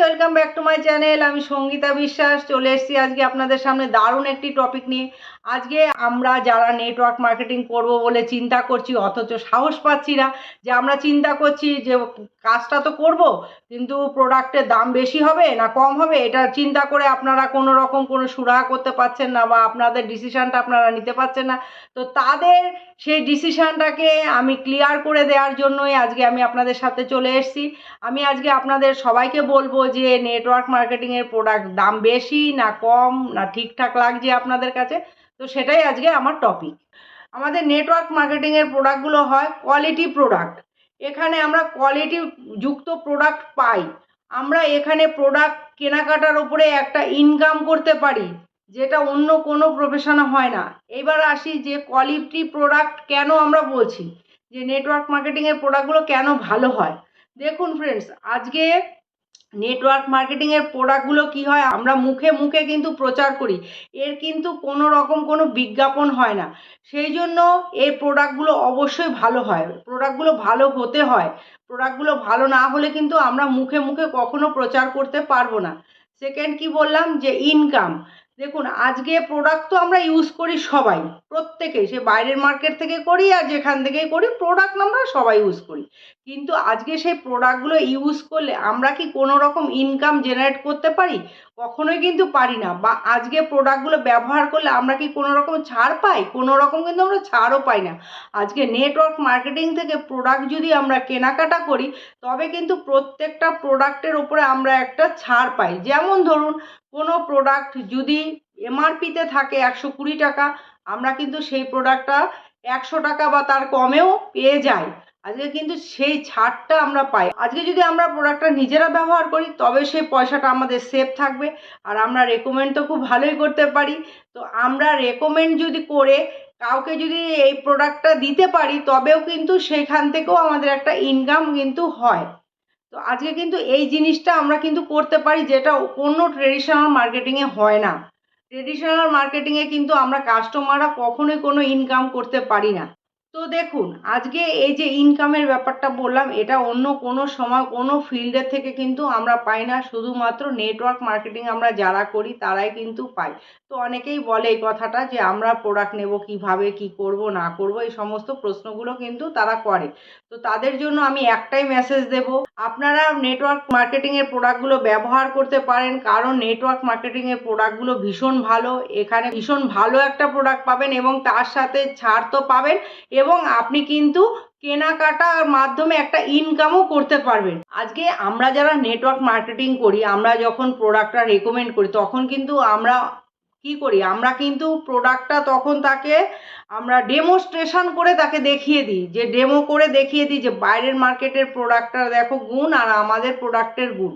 Welcome back to my channel আমি সঙ্গীতা বিশ্বাস, চলে এসেছি আজকে আপনাদের সামনে দারুণ একটি টপিক নিয়ে। আজকে আমরা যারা নেটওয়ার্ক মার্কেটিং করব বলে চিন্তা করছি, অথচ সাহস পাচ্ছি না যে আমরা চিন্তা করছি যে কাজটা তো করব, কিন্তু প্রোডাক্টের দাম বেশি হবে না কম হবে, এটা চিন্তা করে আপনারা কোনো রকম কোনো সুরাহা করতে পারছেন না বা আপনাদের ডিসিশানটা আপনারা নিতে পারছেন না। তো তাদের সেই ডিসিশানটাকে আমি ক্লিয়ার করে দেওয়ার জন্যই আজকে আমি আপনাদের সাথে চলে এসেছি। আমি আজকে আপনাদের সবাইকে বলব যে নেটওয়ার্ক মার্কেটিংয়ের প্রোডাক্ট দাম বেশি না কম না ঠিকঠাক লাগছে আপনাদের কাছে? তো সেটাই আজকে আমার টপিক আমাদের নেটওয়ার্ক মার্কেটিংয়ের প্রোডাক্টগুলো হয় কোয়ালিটি প্রোডাক্ট এখানে আমরা কোয়ালিটি যুক্ত প্রোডাক্ট পাই। আমরা এখানে প্রোডাক্ট কেনাকাটার ওপরে একটা ইনকাম করতে পারি, যেটা অন্য কোনো প্রফেশনে হয় না। এবার আসি যে কোয়ালিটি প্রোডাক্ট কেন আমরা বলছি? যে নেটওয়ার্ক মার্কেটিংয়ের প্রোডাক্টগুলো কেন ভালো হয়? দেখুন ফ্রেন্ডস আজকে নেটওয়ার্ক মার্কেটিংয়ের প্রোডাক্টগুলো কি হয়? আমরা মুখে মুখে কিন্তু প্রচার করি। এর কিন্তু কোনো রকম কোনো বিজ্ঞাপন হয় না। সেই জন্য এই প্রোডাক্টগুলো অবশ্যই ভালো হয়। প্রোডাক্টগুলো ভালো হতে হয়। প্রোডাক্টগুলো ভালো না হলে কিন্তু আমরা মুখে মুখে কখনো প্রচার করতে পারব না। সেকেন্ড কি বললাম? যে ইনকাম দেখুন, আজকে প্রোডাক্ট তো আমরা ইউজ করি সবাই প্রত্যেকেই সে বাইরের মার্কেট থেকে করি আর যেখান থেকেই করি প্রোডাক্ট আমরা সবাই ইউজ করি। কিন্তু আজকে সেই প্রোডাক্টগুলো ইউজ করলে আমরা কি কোনো রকম ইনকাম জেনারেট করতে পারি? কখনোই কিন্তু পারি না। বা আজকে প্রোডাক্টগুলো ব্যবহার করলে আমরা কি কোনো রকম ছাড় পাই? কোনো রকম কিন্তু আমরা ছাড়ও পাই না। আজকে নেটওয়ার্ক মার্কেটিং থেকে প্রোডাক্ট যদি আমরা কেনাকাটা করি, তবে কিন্তু প্রত্যেকটা প্রোডাক্টের উপরে আমরা একটা ছাড় পাই। যেমন ধরুন, কোনো প্রোডাক্ট যদি এমআরপিতে থাকে একশো কুড়ি টাকা, আমরা কিন্তু সেই প্রোডাক্টটা একশো টাকা বা তার কমেও পেয়ে যাই। আজকে কিন্তু সেই ছাড়টা আমরা পাই। আজকে যদি আমরা প্রোডাক্টটা নিজেরা ব্যবহার করি, তবে সেই পয়সাটা আমাদের সেফ থাকবে আর আমরা রেকমেন্ড তো খুব ভালোই করতে পারি। তো আমরা রেকমেন্ড যদি করে কাউকে যদি এই প্রোডাক্টটা দিতে পারি, তবেও কিন্তু সেইখান থেকেও আমাদের একটা ইনকাম কিন্তু হয়। তো আজকে কিন্তু এই জিনিসটা আমরা কিন্তু করতে পারি, যেটা কোনো ট্রেডিশনাল মার্কেটিংয়ে হয় না। ট্রেডিশনাল মার্কেটিংয়ে কিন্তু আমরা কাস্টমাররা কখনোই কোনো ইনকাম করতে পারি না। তো দেখুন, আজকে এই যে ইনকামের ব্যাপারটা বললাম, এটা অন্য কোনো সময়, কোনো ফিল্ডের থেকে কিন্তু আমরা পাই না। শুধুমাত্র নেটওয়ার্ক মার্কেটিং আমরা যারা করি, তারাই কিন্তু পাই। তো অনেকেই বলে এই কথাটা যে, আমরা প্রোডাক্ট নেব কীভাবে, কি করব, না করব, এই সমস্ত প্রশ্নগুলো কিন্তু তারা করে। তো তাদের জন্য আমি একটাই মেসেজ দেব, আপনারা নেটওয়ার্ক মার্কেটিংয়ের প্রোডাক্টগুলো ব্যবহার করতে পারেন, কারণ নেটওয়ার্ক মার্কেটিংয়ের প্রোডাক্টগুলো ভীষণ ভালো। এখানে ভীষণ ভালো একটা প্রোডাক্ট পাবেন এবং তার সাথে ছাড় তো পাবেন এবং আপনি কিন্তু কেনাকাটার মাধ্যমে একটা ইনকামও করতে পারবেন। আজকে আমরা যারা নেটওয়ার্ক মার্কেটিং করি, আমরা যখন প্রোডাক্টটা রেকমেন্ড করি, তখন কিন্তু আমরা কি করি? আমরা কিন্তু প্রোডাক্টটা তখন তাকে আমরা ডেমোস্ট্রেশন করে তাকে দেখিয়ে দিই। যে ডেমো করে দেখিয়ে দিই যে বাইরের মার্কেটের প্রোডাক্টটার দেখো গুণ আর আমাদের প্রোডাক্টের গুণ।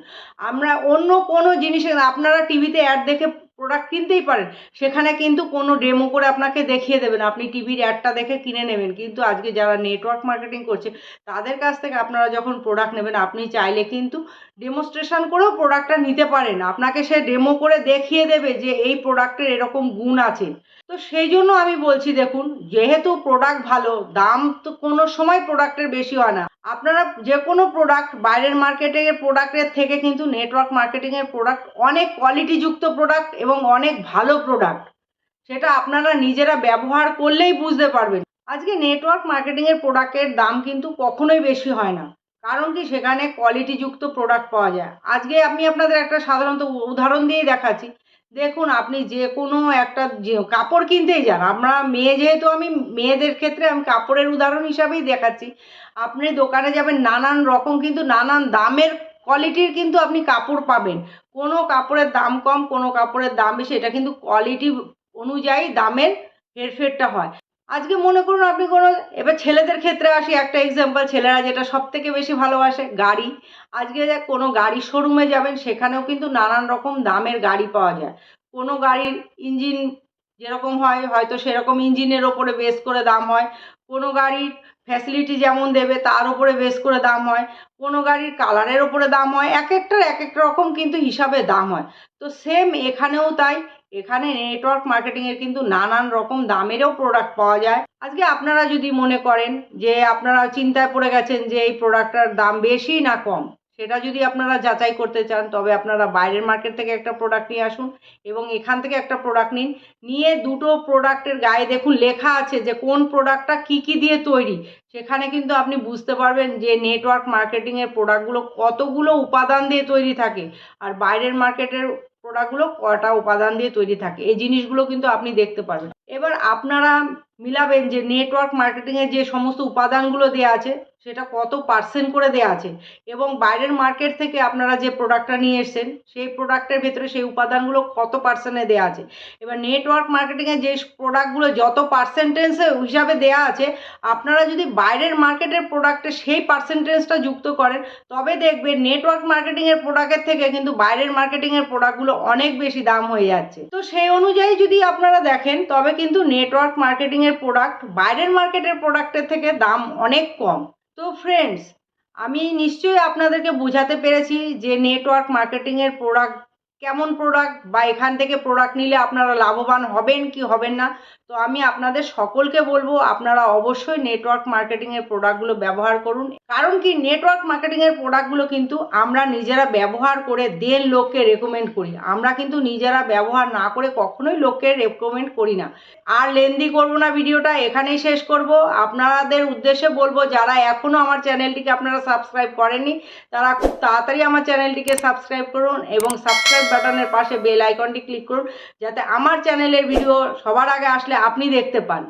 আমরা অন্য কোনো জিনিসে, আপনারা টিভিতে অ্যাড দেখে প্রোডাক্ট কিনতেই পারেন। সেখানে কিন্তু কোনো ডেমো করে আপনাকে দেখিয়ে দেবেন। আপনি টিভির অ্যাডটা দেখে কিনে নেবেন। কিন্তু আজকে যারা নেটওয়ার্ক মার্কেটিং করছে, তাদের কাছ থেকে আপনারা যখন প্রোডাক্ট নেবেন, আপনি চাইলে কিন্তু ডেমোস্ট্রেশন করেও প্রোডাক্টটা নিতে পারেন। আপনাকে সে ডেমো করে দেখিয়ে দেবে যে এই প্রোডাক্টের এরকম গুণ আছে। তো সেই জন্য আমি বলছি, দেখুন, যেহেতু প্রোডাক্ট ভালো, দাম তো কোনো সময় প্রোডাক্টের বেশি হয় না। আপনারা যে কোনো প্রোডাক্ট বাইরের মার্কেটের প্রোডাক্টের থেকে কিন্তু নেটওয়ার্ক মার্কেটিংয়ের প্রোডাক্ট অনেক কোয়ালিটিযুক্ত প্রোডাক্ট এবং অনেক ভালো প্রোডাক্ট সেটা আপনারা নিজেরা ব্যবহার করলেই বুঝতে পারবেন। আজকে নেটওয়ার্ক মার্কেটিংয়ের প্রোডাক্টের দাম কিন্তু কখনোই বেশি হয় না। কারণ কি? সেখানে কোয়ালিটিযুক্ত প্রোডাক্ট পাওয়া যায়। আজকে আমি আপনাদের একটা সাধারণত উদাহরণ দিয়েই দেখাচ্ছি। দেখুন, আপনি যে কোনো একটা যে কাপড় কিনতেই যান, আমরা মেয়ে যেহেতু, আমি মেয়েদের ক্ষেত্রে আমি কাপড়ের উদাহরণ হিসাবেই দেখাচ্ছি। আপনি দোকানে যাবেন, নানান রকম কিন্তু নানান দামের কোয়ালিটির কিন্তু আপনি কাপড় পাবেন। কোনো কাপড়ের দাম কম, কোনো কাপড়ের দাম বেশি, এটা কিন্তু কোয়ালিটি অনুযায়ী দামের হেরফেরটা হয়। আজকে মনে করুন আপনি কোনো, এবার ছেলেদের ক্ষেত্রে আসি, একটা এক্সাম্পল ছেলেরা যেটা সব থেকে বেশি ভালোবাসে, গাড়ি। আজকে কোনো গাড়ি শোরুমে যাবেন, সেখানেও কিন্তু নানান রকম দামের গাড়ি পাওয়া যায়। কোনো গাড়ির ইঞ্জিন যেরকম হয়, হয়তো সেরকম ইঞ্জিনের ওপরে বেস করে দাম হয়। কোনো গাড়ির ফ্যাসিলিটি যেমন দেবে, তার উপরে বেস করে দাম হয়। কোনো গাড়ির কালারের ওপরে দাম হয় এক একটার এক এক রকম কিন্তু হিসাবে দাম হয়। তো সেম এখানেও তাই, এখানে নেটওয়ার্ক মার্কেটিংয়ের কিন্তু নানান রকম দামেরও প্রোডাক্ট পাওয়া যায়। আজকে আপনারা যদি মনে করেন যে আপনারা চিন্তায় পড়ে গেছেন যে এই প্রোডাক্টটার দাম বেশি না কম সেটা যদি আপনারা যাচাই করতে চান, তবে আপনারা বাইরের মার্কেট থেকে একটা প্রোডাক্ট নিয়ে আসুন এবং এখান থেকে একটা প্রোডাক্ট নিন। নিয়ে দুটো প্রোডাক্টের গায়ে দেখুন, লেখা আছে যে কোন প্রোডাক্টটা কী কী দিয়ে তৈরি। সেখানে কিন্তু আপনি বুঝতে পারবেন যে নেটওয়ার্ক মার্কেটিংয়ের প্রোডাক্টগুলো কতগুলো উপাদান দিয়ে তৈরি থাকে আর বাইরের মার্কেটের প্রোডাক্টগুলো কটা উপাদান দিয়ে তৈরি থাকে। এই জিনিসগুলো কিন্তু আপনি দেখতে পারবেন। এবার আপনারা মিলাবেন যে নেটওয়ার্ক মার্কেটিংয়ের যে সমস্ত উপাদানগুলো দেওয়া আছে, সেটা কত পার্সেন্ট করে দেওয়া আছে? এবং বাইরের মার্কেট থেকে আপনারা যে প্রোডাক্টটা নিয়ে এসেছেন, সেই প্রোডাক্টের ভেতরে সেই উপাদানগুলো কত পার্সেন্টে দেওয়া আছে? এবার নেটওয়ার্ক মার্কেটিংয়ে যে প্রোডাক্টগুলো যত পার্সেন্টেজে হিসাবে দেওয়া আছে, আপনারা যদি বাইরের মার্কেটের প্রোডাক্টে সেই পার্সেন্টেজটা যুক্ত করেন, তবে দেখবেন নেটওয়ার্ক মার্কেটিংয়ের প্রোডাক্টের থেকে কিন্তু বাইরের মার্কেটিংয়ের প্রোডাক্টগুলো অনেক বেশি দাম হয়ে যাচ্ছে। তো সেই অনুযায়ী যদি আপনারা দেখেন, তবে কিন্তু নেটওয়ার্ক মার্কেটিংয়ের প্রোডাক্ট বাইরের মার্কেটের প্রোডাক্টের থেকে দাম অনেক কম। তো ফ্রেন্ডস আমি নিশ্চয়ই আপনাদেরকে বোঝাতে পেরেছি যে নেটওয়ার্ক মার্কেটিংয়ের প্রোডাক্ট কেমন প্রোডাক্ট বা এখান থেকে প্রোডাক্ট নিলে আপনারা লাভবান হবেন কি হবেন না। তো আমি আপনাদের সকলকে বলব, আপনারা অবশ্যই নেটওয়ার্ক মার্কেটিংয়ের প্রোডাক্টগুলো ব্যবহার করুন। কারণ কি নেটওয়ার্ক মার্কেটিংয়ের প্রোডাক্টগুলো কিন্তু আমরা নিজেরা ব্যবহার করে দেন লোককে রেকমেন্ড করি। আমরা কিন্তু নিজেরা ব্যবহার না করে কখনোই লোককে রেকমেন্ড করি না। আর লেন্দি করব না ভিডিওটা, এখানেই শেষ করব। আপনাদের উদ্দেশ্যে বলব, যারা এখনও আমার চ্যানেলটিকে আপনারা সাবস্ক্রাইব করেননি, তারা খুব তাড়াতাড়ি আমার চ্যানেলটিকে সাবস্ক্রাইব করুন এবং সাবস্ক্রাইব বাটনের পাশে বেল আইকনটি ক্লিক করুন, যাতে আমার চ্যানেলের ভিডিও সবার আগে আসলে আপনি দেখতে পান।